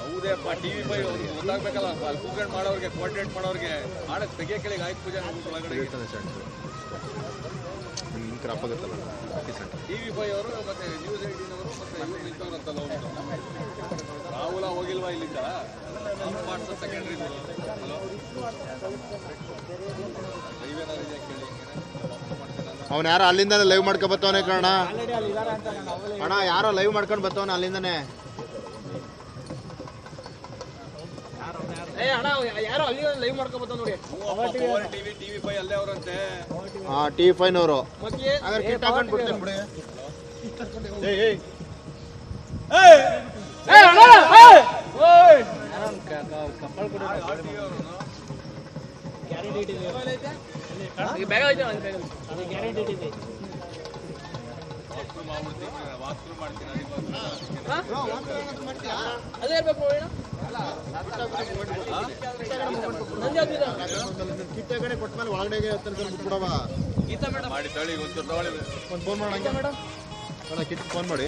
ಹೌದೇಪ್ಪ TV by ಗೊತ್ತಾಗ್ಬೇಕಲ್ಲ ಕೂಗಂಡ್ ಮಾಡೋರ್ಗೆ coordinate ಮಾಡೋರ್ಗೆ ಆಡಕ್ಕೆ ತೆಗೆ ಕೆಳಗೆ ಆಯ್ತು ಪೂಜೆ ಒಳಗಡೆ. ಆಗುತ್ತಲ್ಲ ಟಿವಿ ಬೈ ಅವರು ಮತ್ತೆ ನ್ಯೂಸ್ ಏಟಿನವರು ಮತ್ತೆ ಇವ್ರು ನಿಂತವ್ರಂತಲ್ಲ ಒಂದು ರಾಹುಲ ಹೋಗಿಲ್ವಾ ಇಲ್ಲಿಂದ? ಮಾಡ್ಸೋ ಸೆಕೆಂಡ್ರಿ ಲೈವೇನಾದ್ರು ಇದೆಯಾ ಕೇಳಿ? ಅವ್ನು ಯಾರೋ ಅಲ್ಲಿಂದಾನೆ ಲೈವ್ ಮಾಡ್ಕೊ ಬತ್ತವನೆ ಕಣ ಅಣ್ಣ ಯಾರೋ ಲೈವ್ ಮಾಡ್ಕೊಂಡು ಬತ್ತವನ ಅಲ್ಲಿಂದಾನೆ. ಏ ಅಣ್ಣ ಯಾರೋ ಅಲ್ಲಿ ಲೈವ್ ಮಾಡ್ಕೊಬತ್ತ ನೋಡಿ. ಟಿವಿ ಟಿವಿ ಬೈ ಅಲ್ಲೇ ಅವರಂತೆ ಹಾಂ ಟಿ ಫೈನವರು ಮತ್ತೆ ಕಡೆ. ಕೊಟ್ಮೇಲೆ ಒಳಗಡೆ ಬಿಡವ ಮಾಡಿ ತಳಿ ಒಂಚೂರು ತಗೊಳ್ಳಿ ಒಂದು ಫೋನ್ ಕಿಟ್ ಫೋನ್ ಮಾಡಿ.